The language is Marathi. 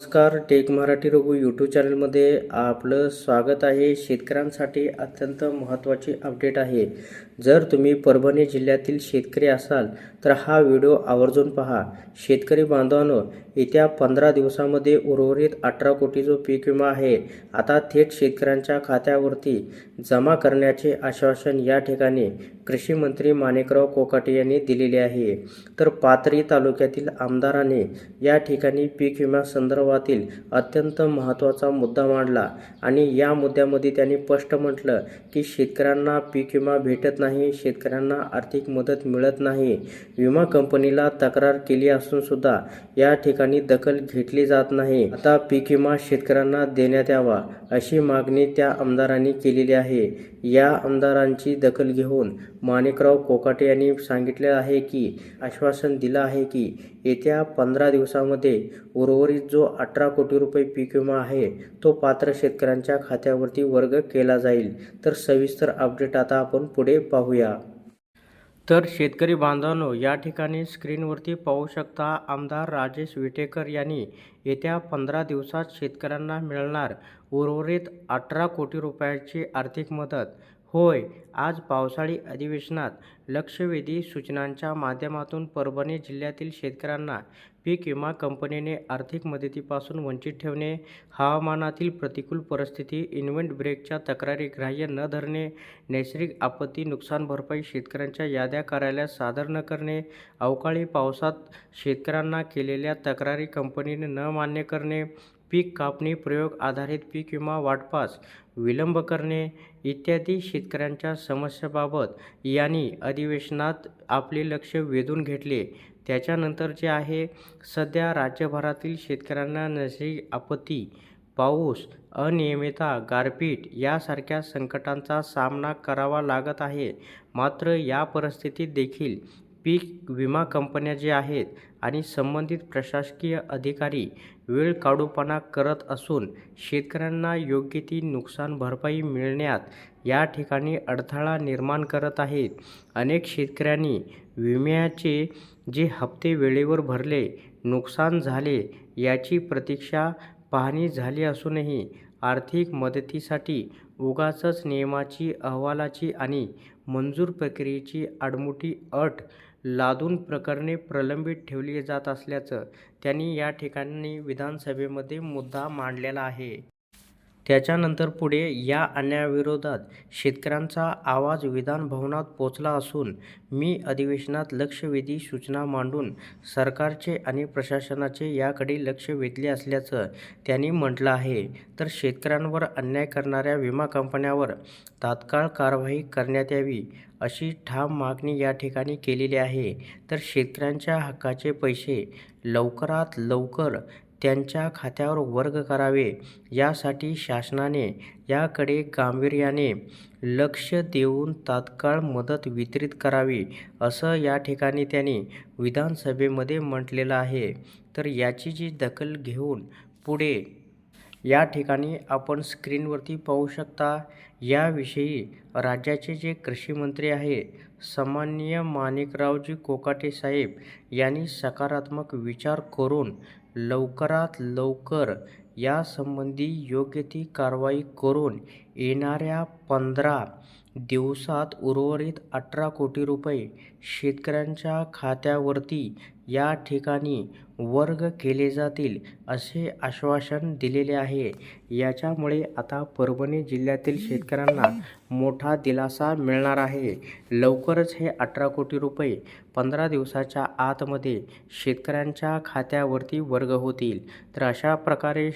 नमस्कार टेक मराठी रघु यूट्यूब चॅनलमध्ये आपलं स्वागत आहे. शेतकऱ्यांसाठी अत्यंत महत्त्वाची अपडेट आहे. जर तुम्ही परभणी जिल्ह्यातील शेतकरी असाल तर हा व्हिडिओ आवर्जून पहा. शेतकरी बांधवांनो येत्या पंधरा दिवसामध्ये उर्वरित अठरा कोटी जो पीक विमा आहे. आता थेट शेतकऱ्यांच्या खात्यावरती जमा करण्याचे आश्वासन या ठिकाणी कृषी मंत्री माणिकराव कोकाटे यांनी दिलेले आहे. तर पाथरी तालुक्यातील आमदाराने या ठिकाणी पीक विमा संदर्भातील अत्यंत महत्त्वाचा मुद्दा मांडला आणि या मुद्द्यामध्ये त्यांनी स्पष्ट म्हटलं की शेतकऱ्यांना पीक विमा भेटत नाही शेतकऱ्यांना आर्थिक मदत मिळत नाही. विमा कंपनीला तक्रार केली असून सुद्धा या ठिकाणी दखल घेतली जात नाही. आता पीक विमा शेतकऱ्यांना देण्यात यावा अशी मागणी त्या आमदारांनी केलेली आहे. या आमदारांची दखल घेऊन माणिकराव कोकाटे यांनी सांगितले आहे की आश्वासन दिलं आहे की येत्या पंधरा दिवसामध्ये उर्वरित जो अठरा कोटी रुपये पीक विमा आहे तो पात्र शेतकऱ्यांच्या खात्यावरती वर्ग केला जाईल. तर सविस्तर अपडेट आता आपण पुढे पाहूया. तर शेतकरी बांधवांनो या ठिकाणी स्क्रीनवरती पाहू शकता आमदार राजेश विटेकर यांनी येत्या पंधरा दिवसात शेतकऱ्यांना मिळणार उर्वरित अठरा कोटी रुपयाची आर्थिक मदत. होय आज पावसाळी अधिवेशनात लक्षवेधी सूचनांच्या माध्यमातून परभणी जिल्ह्यातील शेतकऱ्यांना पीक विमा कंपनीने आर्थिक मदतीपासून वंचित ठेवणे हवामानातील प्रतिकूल परिस्थिती इन्व्हेंट ब्रेकच्या तक्रारी ग्राह्य न धरणे नैसर्गिक आपत्ती नुकसान भरपाई शेतकऱ्यांच्या याद्या कार्यालयात सादर न करणे अवकाळी पावसात शेतकऱ्यांना केलेल्या तक्रारी कंपनीने न मान्य करणे पीक कापणी प्रयोग आधारित पीक विमा वाटपास विलंब करणे इत्यादी शेतकऱ्यांच्या समस्याबाबत यांनी अधिवेशनात आपले लक्ष वेधून घेतले. त्याच्यानंतर जे आहे सध्या राज्यभरातील शेतकऱ्यांना नैसर्गिक आपत्ती पाऊस अनियमितता गारपीट यासारख्या संकटांचा सामना करावा लागत आहे. मात्र या परिस्थितीत देखील पीक विमा कंपन्या जे आहेत आणि संबंधित प्रशासकीय अधिकारी वेळ काढूपणा करत असून शेतकऱ्यांना योग्य ती नुकसान भरपाई मिळण्यात या ठिकाणी अडथळा निर्माण करत आहेत. अनेक शेतकऱ्यांनी विम्याचे जे हप्ते वेळेवर भरले नुकसान झाले याची प्रतीक्षा पाहणी झाली असूनही आर्थिक मदतीसाठी उगाचच नियमाची अहवालाची आणि मंजूर प्रक्रियेची आडमुठी अट लादून प्रकरणे प्रलंबित ठेवली जात असल्याचं त्यांनी या ठिकाणी विधानसभेमध्ये मुद्दा मांडलेला आहे. त्याच्यानंतर पुढे या अन्यायाविरोधात शेतकऱ्यांचा आवाज विधान भवनात पोचला असून मी अधिवेशनात लक्षवेधी सूचना मांडून सरकारचे आणि प्रशासनाचे याकडे लक्ष वेधले असल्याचं त्यांनी म्हटलं आहे. तर शेतकऱ्यांवर अन्याय करणाऱ्या विमा कंपन्यावर तात्काळ कारवाई करण्यात यावी अशी ठाम मागणी या ठिकाणी केलेली आहे. तर शेतकऱ्यांच्या हक्काचे पैसे लवकरात लवकर त्यांच्या खात्यावर वर्ग करावे. यासाठी शासनाने याकडे गांभीर्याने लक्ष देऊन तात्काळ मदत वितरित करावी असं या ठिकाणी त्यांनी विधानसभेमध्ये म्हटलेलं आहे. तर याची जी दखल घेऊन पुढे या ठिकाणी आपण स्क्रीनवरती पाहू शकता याविषयी राज्याचे जे कृषीमंत्री आहे सन्माननीय माणिकरावजी कोकाटे साहेब यांनी सकारात्मक विचार करून लवकरात लवकर यासंबंधी योग्य ती कारवाई करून येणाऱ्या पंधरा दिवसात उर्वरित अठरा कोटी रुपये शेतकऱ्यांच्या खात्यावरती या ठिकाणी वर्ग केले जातील असे आश्वासन दिलेले आहे. याच्यामुळे आता परभणी जिल्ह्यातील शेतकऱ्यांना मोठा दिलासा मिळणार आहे. लवकरच हे अठरा कोटी रुपये पंधरा दिवसाच्या आतमध्ये शेतकऱ्यांच्या खात्यावरती वर्ग होतील. तर अशा प्रकारे